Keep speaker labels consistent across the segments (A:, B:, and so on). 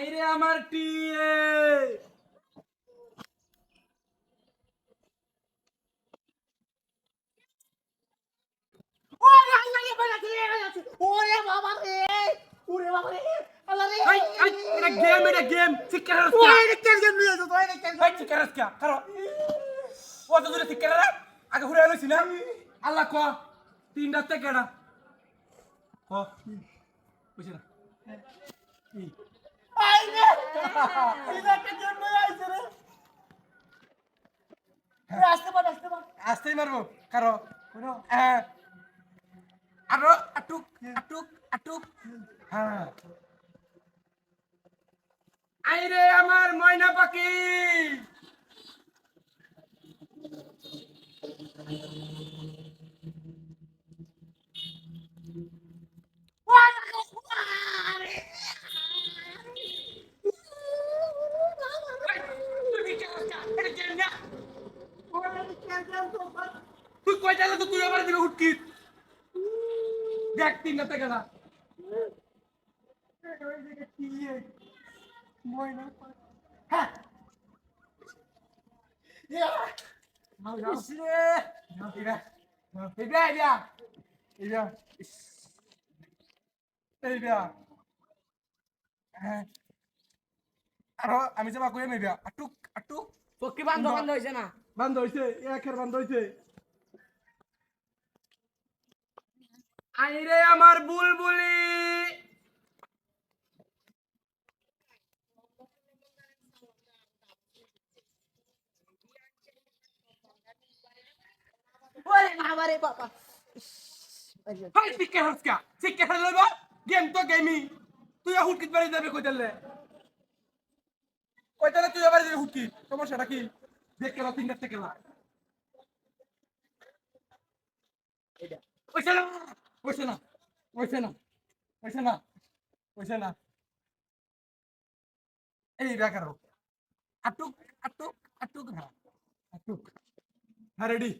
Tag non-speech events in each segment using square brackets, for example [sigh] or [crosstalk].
A: আইরে আমার টিয়ে।
B: ওরে আল্লাহ বাবা রে ওরে বাবা রে ওরে বাবা রে আল্লাহ রে।
A: আই আই এটা গেম এটা গেম সিক্কার
B: ওরে রে কেন গেম নিয়ে তো ওরে কেন
A: আই সিক্কার কে কারও ও তো দূরে সিক্কার আগে ঘুরে আলোছি না? আল্লাহ ক তিনটা তে কেডা ক বুঝছ না? [laughs] আসতেই মারবো কারও? হ্যাঁ। আরও আটুক আটুক আটুক। হ্যাঁ। আইরে আমার ময়না পাখি। তুই যাইলে তো তুই আবার দিবে হুটকি দেখ তিন না টাকা না আমি যাবা কই মেবিয়া আটুক আটুক।
B: পক্ষী বান্ধ বান্ধ হইছে না?
A: বন্ধ হইছে একের বন্ধ হইছে। আইরে আমার বুলবুলি!
B: ওরে বাবা রে বাবা।
A: হাই শিক্ষা হাসকা শিক্ষা গেম তো গেমি তুই বাড়ি যাবে দিলে তুই আবার যাবে হুটকি সমস্যাটা কি? দেখ কেলা তিনটা থেকে কেলা ওইছে না ওইছে না ওইছে না ওইছে না ওইছে না এই বেকার আটুক আটুক আটুক হ্যাঁ আটুক হ্যাঁ রেডি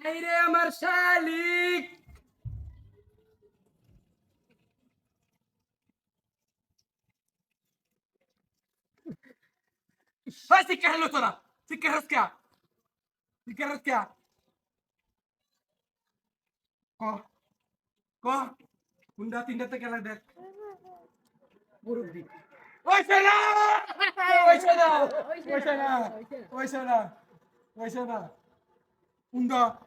A: এই রে আমার শালিক هاي سكة حلوة ترى سكة رسكة سكة رسكة كو كو كندا تندا تكلا دك بورك دي وشنا وشنا وشنا وشنا وشنا كندا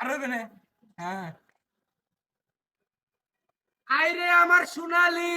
A: عربنا ها আইরে আমার সোনালী